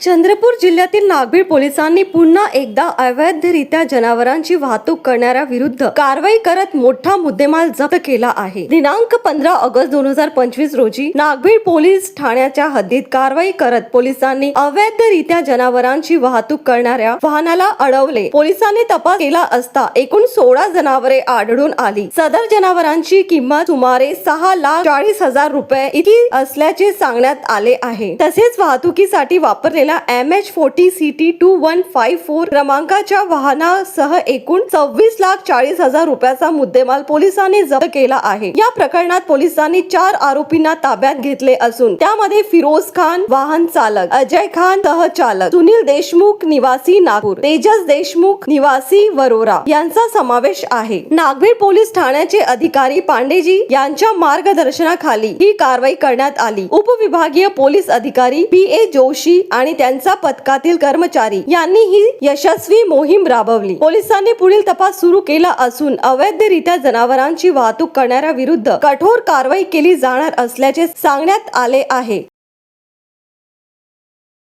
चंद्रपूर जिल्ह्यातील नागभीड पोलिसांनी पुन्हा एकदा अवैधरित्या जनावरांची वाहतूक करणाऱ्या विरुद्ध कारवाई करत मोठा मुद्देमाल जप्त केला आहे. दिनांक पंधरा ऑगस्ट दोन हजार पंचवीस रोजी नागभीड पोलीस ठाण्याच्या हद्दीत कारवाई करत पोलिसांनी अवैधरित्या जनावरांची वाहतूक करणाऱ्या वाहनाला अडवले. पोलिसांनी तपास केला असता एकूण सोळा जनावरे आढळून आली. सदर जनावरांची किंमत सुमारे सहा लाख चाळीस हजार रुपये इतकी असल्याचे सांगण्यात आले आहे. तसेच वाहतुकीसाठी वापरले असलेल्या M H forty C T two one five four क्रमांकाच्या वाहनासह एकूण सव्वीस लाख चाळीस हजार रुपयाचा मुद्देमाल पोलिसांनी जप्त केला आहे. या प्रकरणात पोलिसांनी चार आरोपींना ताब्यात घेतले असून त्यामध्ये फिरोज खान वाहन चालक अजय खान सहचालक सुनील देशमुख निवासी नागपूर तेजस देशमुख निवासी वरोरा यांचा समावेश आहे. नागवीर पोलीस ठाण्याचे अधिकारी पांडेजी यांच्या मार्गदर्शनाखाली ही कारवाई करण्यात आली. उपविभागीय पोलीस अधिकारी पी ए जोशी आणि त्यांचा पथकातील कर्मचारी यांनी ही यशस्वी मोहीम राबवली. पोलिसांनी पुढील तपास सुरू केला असून अवैधरित्या जनावरांची वाहतूक करणाऱ्या विरुद्ध कठोर कारवाई केली जाणार असल्याचे सांगण्यात आले आहे.